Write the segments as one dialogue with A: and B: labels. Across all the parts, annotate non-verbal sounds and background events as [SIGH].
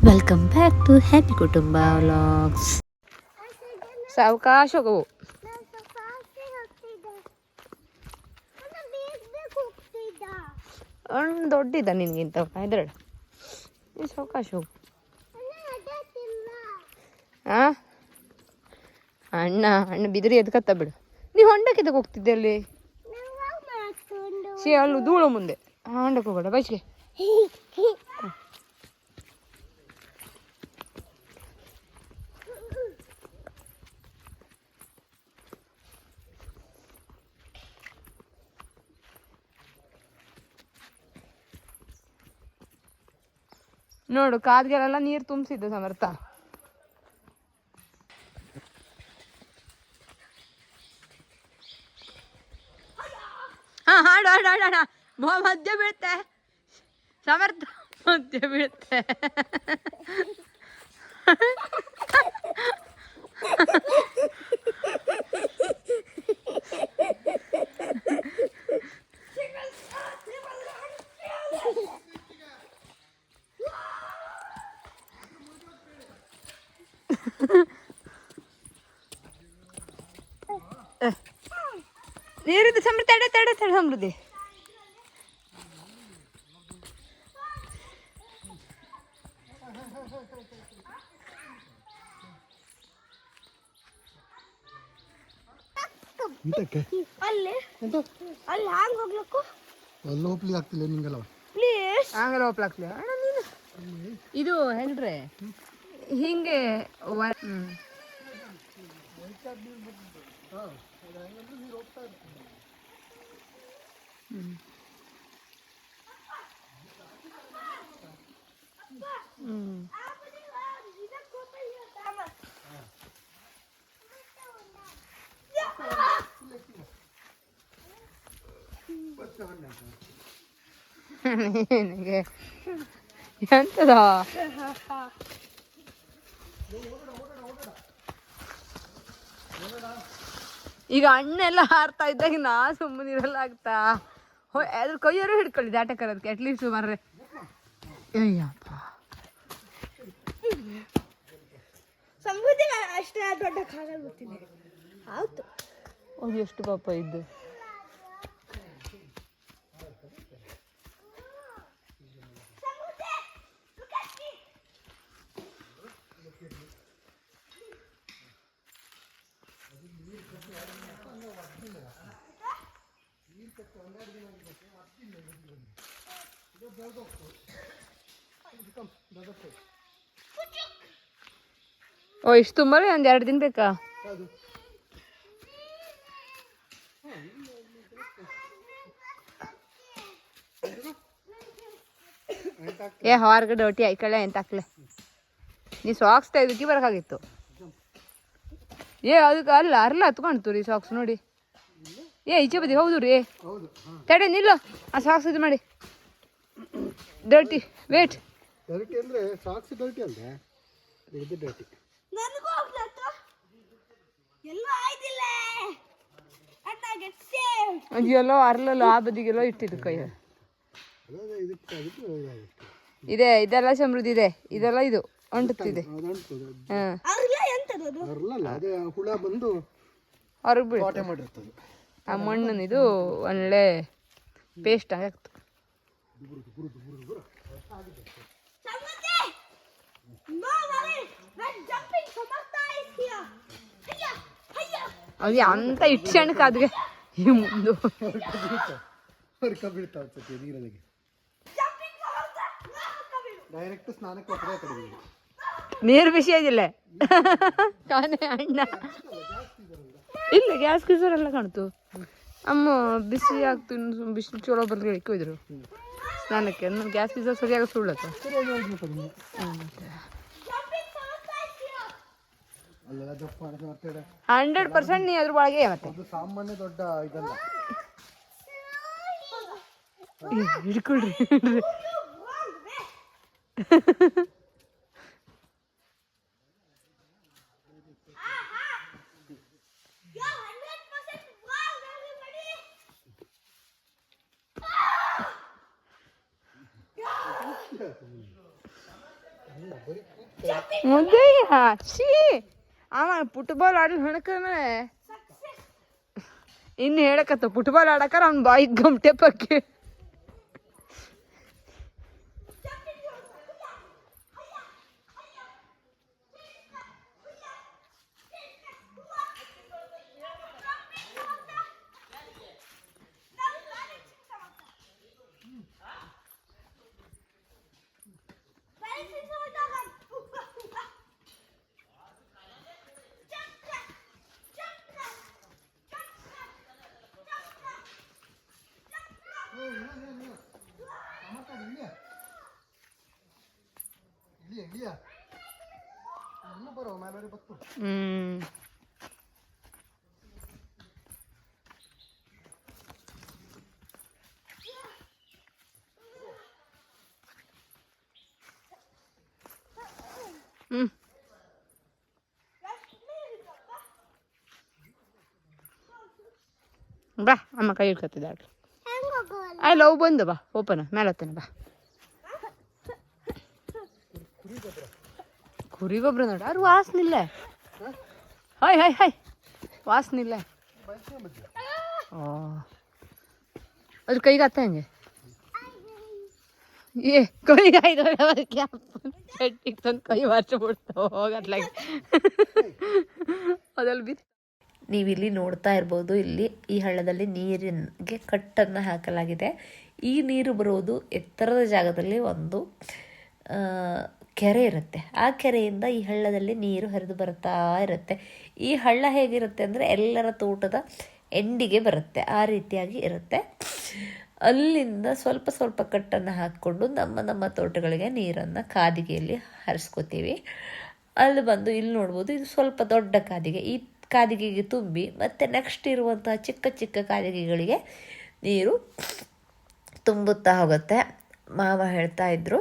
A: Welcome back to happy Kutumba vlogs ಸಾವಕಾಶ ಹೋಗವು ಅಣ್ಣ ದೊಡ್ಡಿದ್ದ ನಿನಗಿಂತ ಎದುರಡ ಈ ಸಾವಕಾಶ ಹೋಗು. ಹಾಂ ಅಣ್ಣ ಅಣ್ಣ ಬಿದಿರಿ ಎದ್ಕತ್ತ ಬಿಡು. ನೀವು ಹೊಂಡಕ್ಕೆ ಎದಕ್ಕೆ ಹೋಗ್ತಿದ್ದೆ ಅಲ್ಲಿ? ಶೇ ಅಲ್ಲೂ ಧೂಳು ಮುಂದೆ. ಹಾಂ ಹೊಂಡಕ್ಕೆ ಹೋಗೋಣ ಬಚ್ಗೆ [LAUGHS] ನೋಡು ಕಾದ್ಗೆಲ್ಲ ನೀರು ತುಂಬಿಸಿದ್ದು ಸಮರ್ಥ. ಹಾ, ಹಾಡು ಹಾಡು ಹಾಡು, ಹಾಡ. ಮಧ್ಯ ಬೀಳುತ್ತೆ ಸಮರ್ಥ, ಮಧ್ಯ ಬೀಳುತ್ತೆ ನೀರಿದ್ದು ಸಮೃದ್ಧಿ ತಡೆ ತಡೆ ತಡೆ ಸಮೃದ್ಧಿ.
B: ಅಲ್ಲಿ. ಅಲ್ಲಿ ಹ್ಯಾಂಗ್ ಹೋಗ್ಲಿಕ್ಕು?
C: ಅಲ್ಲಿ ಹೋಗ್ಲಿಕ್ಕೆ ಆಗ್ತಿಲ್ಲ ನಿಂಗೆಲ್ಲ
B: ಪ್ಲೀಸ್
A: ಆಂಗ್ಲ ಒಪ್ಲಾಕ್ಲಿ ಅಣ್ಣ ನೀನು. ಇದು ಹೆಂಗ್ರೆ ಹಿಂಗೆ ವ- ಹ್ಮ್. ಹ್ಮ್. ಹ್ಮ್. ನಿನಗೆ ಎಂತದ ಈಗ ಹಣ್ಣೆಲ್ಲ ಹಾರ್ತಾ ಇದ್ದಾಗ ನಾ ಸುಮ್ಮನೆ ಇರಲ್ಲ ಆಗ್ತಾ? ಹೋ ಅದ್ರ ಕೈಯಾರು ಹಿಡ್ಕೊಳ್ಳಿ ದಾಟ ಕರೋದಕ್ಕೆ ಅಟ್ಲೀಸ್ಟ್ ಮಾರ್ರೆ ಅಯ್ಯಪ್ಪ.
B: ಅಷ್ಟೇ ದೊಡ್ಡ ಕಾಲ ಆಯ್ತು.
A: ಅದು ಎಷ್ಟು ಪಾಪ ಇದ್ದು. ಓ, ಇಷ್ಟು ತುಂಬಾ ಒಂದು ಎರಡು ದಿನ ಬೇಕಾ? ಏ, ಹೊರಗಡೆ ಒಟ್ಟಿ ಐಕಳೆ ಎಂತ ಹಾಕ್ಲೆ ನೀ ಸಾಕ್ಸ್ ತೆಗೆದಕ್ಕೆ ಬರೋಕ್ಕಾಗಿತ್ತು ಏ ಅದಕ್ಕೆ ಅಲ್ಲ, ಅರ್ಲ ಹತ್ಕೊಂಡ್ತು ರೀ ಸಾಕ್ಸ್ ನೋಡಿ. ಏ ಈಚೆ ಬದಿ ಹೌದು ರೀ ತಡೆ ನಿಲ್ಲು. ಆ ಸಾಕ್ಸ್ ಇದು ಮಾಡಿ. ಡರ್ಟಿ ವೇಟ್
C: ಡರ್ಟಿ ಅಂದ್ರೆ ಸಾಕ್ಸ್ ಡರ್ಟಿ ಇದು ಡರ್ಟಿ
B: ನನಗೂ ಹೋಗ್ಲತ್ತ ಎಲ್ಲ ಆಯ್ತಿಲ್ಲ ಅಣ್ಣ ಗೆಟ್ ಸೇವ್.
A: ಅದೆಲ್ಲೋ ಅರ್ಲಲ್ಲೋ ಆ ಬದಿಗೆಲ್ಲೋ ಇಟ್ಟಿದ್ದು ಕೈ. ಇದೆ ಇದೆಲ್ಲ ಸಮೃದ್ಧಿ ಇದೆ. ಇದೆಲ್ಲ ಇದು ಅಂಟುತ್ತಿದೆ. ಹಾಂ. ಹೊರಗೆ ಬೀಳು
C: ಕೋಟೆ ಮಾಡಿರ್ತದೆ.
A: ಆ ಮಣ್ಣನ್ನು ಇದು ಒಳ್ಳೆ ಪೇಸ್ಟ್ ಆಗ್ತು
B: ಆಗ್ತದೆ
A: ಅದು ಅಂತ ಇಟ್ಸಣಕ್ಕೆ ಅದ್ಗೆ ಈ ಮುಂದು
C: ಡೈರೆಕ್ಟ್ ಸ್ನಾನಕ್ಕೆ ಕಡಿಮೆ.
A: ನೀರು ಬಿಸಿ ಆಗಿಲ್ಲ ಅಣ್ಣ. ಇಲ್ಲ ಗ್ಯಾಸ್ ಗೀಸರ್ ಎಲ್ಲ ಕಾಣ್ತು. ಅಮ್ಮ, ಬಿಸಿ ಆಗ್ತು ಬಿಸಿ ಚಲೋ ಬರ್ಲಿ ಹೋಯ್ದ್ರು ಸ್ನಾನಕ್ಕೆ. ನನ್ನ ಗ್ಯಾಸ್ ಗೀಸರ್ ಸರಿಯಾಗಿ ಸುಳ್ಳತ್ತ. ಹಂಡ್ರೆಡ್ ಪರ್ಸೆಂಟ್ ನೀ ಅದ್ರ ಒಳಗೆ
C: ಸಾಮಾನ್ಯ ದೊಡ್ಡ ಇದಲ್ಲ
A: ಹಿಡ್ಕೊಳ್ರಿ ಮುದ್ದಯ್ಯ ಶ್ರೀ ಅವ ಫುಟ್ಬಾಲ್ ಆಡಿ ಹಣಕನ ಇನ್ನು ಹೇಳಕತ್ತ ಫುಟ್ಬಾಲ್ ಆಡಕ್ಕಾರ ಅವ್ನ ಬಾಯಿ ಗಮಟೆ ಬಗ್ಗೆ
C: ಇಲ್ಲಿಯ ಇಲ್ಲಿಯ ಇನ್ನೂ ಬರೋ ಮೇಲವರೆ ಬತ್ತು
A: ಹ್ಮ್ ಹ್ಮ್ ಬಾ ಅಮ್ಮ ಕೈ ಹಿಡ್ಕೊತಿದ್ದಾಳೆ ಐ ಲವ್ ಬಂದು ಬಾ ಓಪನ್ ಮೇಲೆ ಹತ್ತೇನೆ ಬಾ ಕುರಿ ಗೊಬ್ಬರ ನೋಡ. ಅವ್ರು ವಾಸನಿಲ್ಲ. Hi hi hi. ವಾಸನಿಲ್ಲ. ಅದ್ರ ಕೈಗೆ ಹತ್ತ ಹೆಂಗೆ? ಏ ಕೈ ಚಟ್ನಿಗೆ ತಂದು ಕೈ ವಾಚ ಬಿಡ್ತಾವ ಹೋಗತ್ಲಾಗ. ಅದಲ್ಲಿ ಬಿತ್ತು
D: ನೀವಿಲ್ಲಿ ನೋಡ್ತಾ ಇರ್ಬೋದು. ಇಲ್ಲಿ ಈ ಹಳ್ಳದಲ್ಲಿ ನೀರಿಗೆ ಕಟ್ಟನ್ನು ಹಾಕಲಾಗಿದೆ. ಈ ನೀರು ಬರುವುದು ಎತ್ತರದ ಜಾಗದಲ್ಲಿ ಒಂದು ಕೆರೆ ಇರುತ್ತೆ. ಆ ಕೆರೆಯಿಂದ ಈ ಹಳ್ಳದಲ್ಲಿ ನೀರು ಹರಿದು ಬರ್ತಾ ಇರುತ್ತೆ. ಈ ಹಳ್ಳ ಹೇಗಿರುತ್ತೆ ಅಂದರೆ ಎಲ್ಲರ ತೋಟದ ಎಂಡಿಗೆ ಬರುತ್ತೆ. ಆ ರೀತಿಯಾಗಿ ಇರುತ್ತೆ. ಅಲ್ಲಿಂದ ಸ್ವಲ್ಪ ಸ್ವಲ್ಪ ಕಟ್ಟನ್ನು ಹಾಕ್ಕೊಂಡು ನಮ್ಮ ನಮ್ಮ ತೋಟಗಳಿಗೆ ನೀರನ್ನು ಕಾದಿಗೆಯಲ್ಲಿ ಹರಿಸ್ಕೋತೀವಿ. ಅಲ್ಲಿ ಬಂದು ಇಲ್ಲಿ ನೋಡ್ಬೋದು ಇದು ಸ್ವಲ್ಪ ದೊಡ್ಡ ಕಾದಿಗೆ. ಈ ಕಾದಿಗೆಗೆ ತುಂಬಿ ಮತ್ತು ನೆಕ್ಸ್ಟ್ ಇರುವಂತಹ ಚಿಕ್ಕ ಚಿಕ್ಕ ಕಾದಿಗೆಗಳಿಗೆ ನೀರು ತುಂಬುತ್ತಾ ಹೋಗುತ್ತೆ. ಮಾವ ಹೇಳ್ತಾ ಇದ್ರು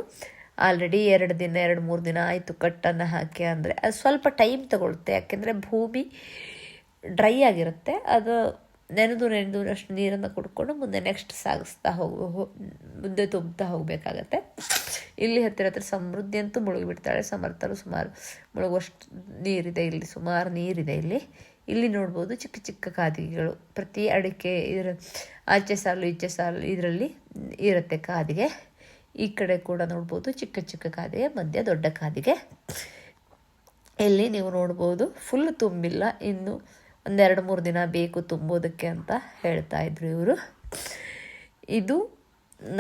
D: ಆಲ್ರೆಡಿ ಎರಡು ದಿನ, ಎರಡು ಮೂರು ದಿನ ಆಯಿತು ಕಟ್ಟನ್ನು ಹಾಕಿ ಅಂದರೆ. ಅದು ಸ್ವಲ್ಪ ಟೈಮ್ ತಗೊಳುತ್ತೆ ಯಾಕೆಂದರೆ ಭೂಮಿ ಡ್ರೈ ಆಗಿರುತ್ತೆ. ಅದು ನೆನೆದು ನೆನೆದು ಅಷ್ಟು ನೀರನ್ನು ಕುಡ್ಕೊಂಡು ಮುಂದೆ ನೆಕ್ಸ್ಟ್ ಸಾಗಿಸ್ತಾ ಹೋಗೋ ಮುಂದೆ ತುಂಬುತ್ತಾ ಹೋಗಬೇಕಾಗತ್ತೆ. ಇಲ್ಲಿ ಹತ್ತಿರ ಹತ್ತಿರ ಸಮೃದ್ಧಿ ಅಂತೂ ಮುಳುಗಿಬಿಡ್ತಾಳೆ. ಸಮರ್ಥರು ಸುಮಾರು ಮುಳುಗುವಷ್ಟು ನೀರಿದೆ ಇಲ್ಲಿ, ಸುಮಾರು ನೀರಿದೆ ಇಲ್ಲಿ. ಇಲ್ಲಿ ನೋಡ್ಬೋದು ಚಿಕ್ಕ ಚಿಕ್ಕ ಕಾದಿಗೆಗಳು. ಪ್ರತಿ ಅಡಿಕೆ ಇದರ ಆಚೆ ಸಾಲು, ಈಚೆ ಸಾಲು ಇದರಲ್ಲಿ ಇರುತ್ತೆ ಕಾದಿಗೆ. ಈ ಕಡೆ ಕೂಡ ನೋಡ್ಬೋದು ಚಿಕ್ಕ ಚಿಕ್ಕ ಕಾದಿಗೆ ಮಧ್ಯ ದೊಡ್ಡ ಕಾದಿಗೆ ಇಲ್ಲಿ ನೀವು ನೋಡ್ಬೋದು ಫುಲ್ ತುಂಬಿಲ್ಲ. ಇನ್ನು ಒಂದೆರಡು ಮೂರು ದಿನ ಬೇಕು ತುಂಬೋದಕ್ಕೆ ಅಂತ ಹೇಳ್ತಾ ಇದ್ರು ಇವರು. ಇದು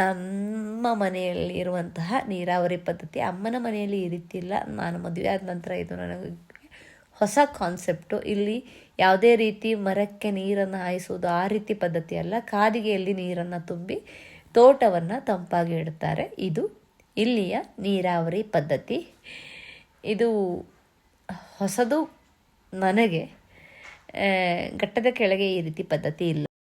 D: ನಮ್ಮ ಮನೆಯಲ್ಲಿ ಇರುವಂತಹ ನೀರಾವರಿ ಪದ್ಧತಿ. ಅಮ್ಮನ ಮನೆಯಲ್ಲಿ ಈ ರೀತಿ ಇಲ್ಲ. ನಾನು ಮದುವೆ ಆದ ನಂತರ ಇದು ನನಗೆ ಹೊಸ ಕಾನ್ಸೆಪ್ಟು ಇಲ್ಲಿ ಯಾವುದೇ ರೀತಿ ಮರಕ್ಕೆ ನೀರನ್ನು ಹಾಯಿಸುವುದು ಆ ರೀತಿ ಪದ್ಧತಿ ಅಲ್ಲ. ಕಾದಿಗೆಯಲ್ಲಿ ನೀರನ್ನು ತುಂಬಿ ತೋಟವನ್ನು ತಂಪಾಗಿ ಇಡುತ್ತಾರೆ. ಇದು ಇಲ್ಲಿಯ ನೀರಾವರಿ ಪದ್ಧತಿ. ಇದು ಹೊಸದು ನನಗೆ ಘಟ್ಟದ ಕೆಳಗೆ ಈ ರೀತಿ ಪದ್ಧತಿ ಇಲ್ಲ.